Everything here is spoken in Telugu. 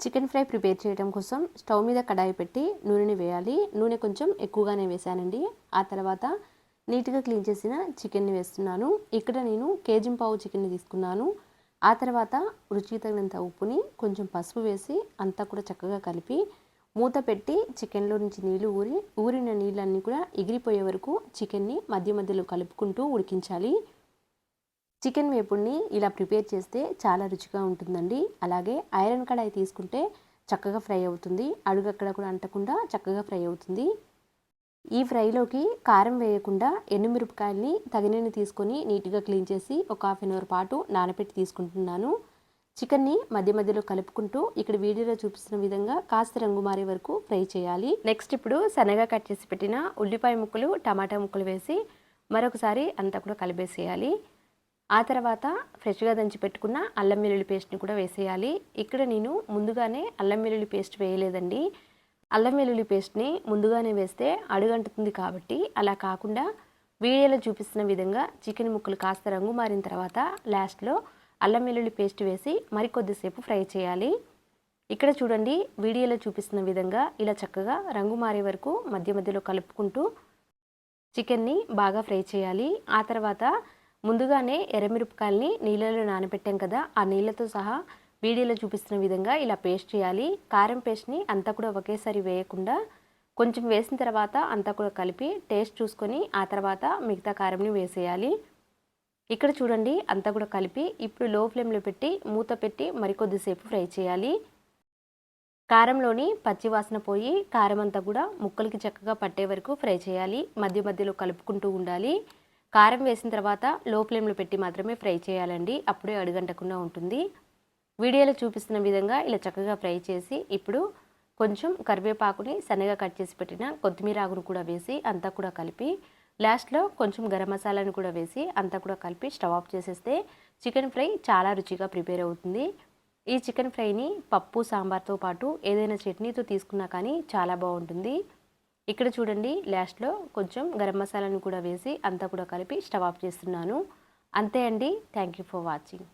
చికెన్ ఫ్రై ప్రిపేర్ చేయడం కోసం స్టవ్ మీద కడాయి పెట్టి నూనెని వేయాలి. నూనె కొంచెం ఎక్కువగానే వేసానండి ఆ తర్వాత నీట్గా క్లీన్ చేసిన చికెన్ని వేస్తున్నాను. ఇక్కడ నేను కేజీ పావు చికెన్ని తీసుకున్నాను. ఆ తర్వాత రుచికి తగినంత ఉప్పుని కొంచెం పసుపు వేసి అంతా కూడా చక్కగా కలిపి మూత పెట్టి చికెన్లో నుంచి నీళ్ళు ఊరి ఊరిన నీళ్ళన్నీ కూడా ఎగిరిపోయే వరకు చికెన్ని మధ్య మధ్యలో కలుపుకుంటూ ఉడికించాలి. చికెన్ వేపుడిని ఇలా ప్రిపేర్ చేస్తే చాలా రుచిగా ఉంటుందండి. అలాగే ఐరన్ కడాయి తీసుకుంటే చక్కగా ఫ్రై అవుతుంది. అడుగక్కడ కూడా అంటకుండా చక్కగా ఫ్రై అవుతుంది. ఈ ఫ్రైలోకి కారం వేయకుండా ఎండుమిరపకాయల్ని తగినన్ని తీసుకొని నీట్గా క్లీన్ చేసి ఒక హాఫ్ అన్ అవర్ పాటు నానబెట్టి తీసుకుంటున్నాను. చికెన్ని మధ్య మధ్యలో కలుపుకుంటూ ఇక్కడ వీడియోలో చూపిస్తున్న విధంగా కాస్త రంగు మారే వరకు ఫ్రై చేయాలి. నెక్స్ట్ ఇప్పుడు సన్నగా కట్ చేసి పెట్టిన ఉల్లిపాయ ముక్కలు టమాటా ముక్కలు వేసి మరొకసారి అంతా కూడా కలిపేసేయాలి. ఆ తర్వాత ఫ్రెష్గా దంచి పెట్టుకున్న అల్లం వెల్లుల్లి పేస్ట్ని కూడా వేసేయాలి. ఇక్కడ నేను ముందుగానే అల్లం వెల్లుల్లి పేస్ట్ వేయలేదండి. అల్లం వెల్లుల్లి పేస్ట్ని ముందుగానే వేస్తే అడుగంటుతుంది కాబట్టి అలా కాకుండా వీడియోలో చూపిస్తున్న విధంగా చికెన్ ముక్కలు కాస్త రంగు మారిన తర్వాత లాస్ట్లో అల్లం వెల్లుల్లి పేస్ట్ వేసి మరికొద్దిసేపు ఫ్రై చేయాలి. ఇక్కడ చూడండి వీడియోలో చూపిస్తున్న విధంగా ఇలా చక్కగా రంగు మారే వరకు మధ్య మధ్యలో కలుపుకుంటూ చికెన్ని బాగా ఫ్రై చేయాలి. ఆ తర్వాత ముందుగానే ఎర్రమిరపకాయల్ని నీళ్ళలో నానబెట్టాం కదా ఆ నీళ్ళతో సహా వీడియోలో చూపిస్తున్న విధంగా ఇలా పేస్ట్ చేయాలి. కారం పేస్ట్ని అంతా కూడా ఒకేసారి వేయకుండా కొంచెం వేసిన తర్వాత అంతా కూడా కలిపి టేస్ట్ చూసుకొని ఆ తర్వాత మిగతా కారంని వేసేయాలి. ఇక్కడ చూడండి అంతా కూడా కలిపి ఇప్పుడు లో ఫ్లేమ్లో పెట్టి మూత పెట్టి మరికొద్దిసేపు ఫ్రై చేయాలి. కారంలోని పచ్చి వాసన పోయి కారం అంతా కూడా ముక్కలకి చక్కగా పట్టే వరకు ఫ్రై చేయాలి. మధ్య మధ్యలో కలుపుకుంటూ ఉండాలి. కారం వేసిన తర్వాత లో ఫ్లేమ్లో పెట్టి మాత్రమే ఫ్రై చేయాలండి. అప్పుడే అడుగంటకుండా ఉంటుంది. వీడియోలో చూపిస్తున్న విధంగా ఇలా చక్కగా ఫ్రై చేసి ఇప్పుడు కొంచెం కరివేపాకుని సన్నగా కట్ చేసి పెట్టిన కొత్తిమీర ఆకును కూడా వేసి అంతా కూడా కలిపి లాస్ట్లో కొంచెం గరం మసాలాను కూడా వేసి అంతా కూడా కలిపి స్టవ్ ఆఫ్ చేసేస్తే చికెన్ ఫ్రై చాలా రుచిగా ప్రిపేర్ అవుతుంది. ఈ చికెన్ ఫ్రైని పప్పు సాంబార్తో పాటు ఏదైనా చట్నీతో తీసుకున్నా కానీ చాలా బాగుంటుంది. ఇక్కడ చూడండి లాస్ట్లో కొంచెం గరం మసాలాను కూడా వేసి అంతా కూడా కలిపి స్టవ్ ఆఫ్ చేస్తున్నాను. అంతే అండి. Thank you for watching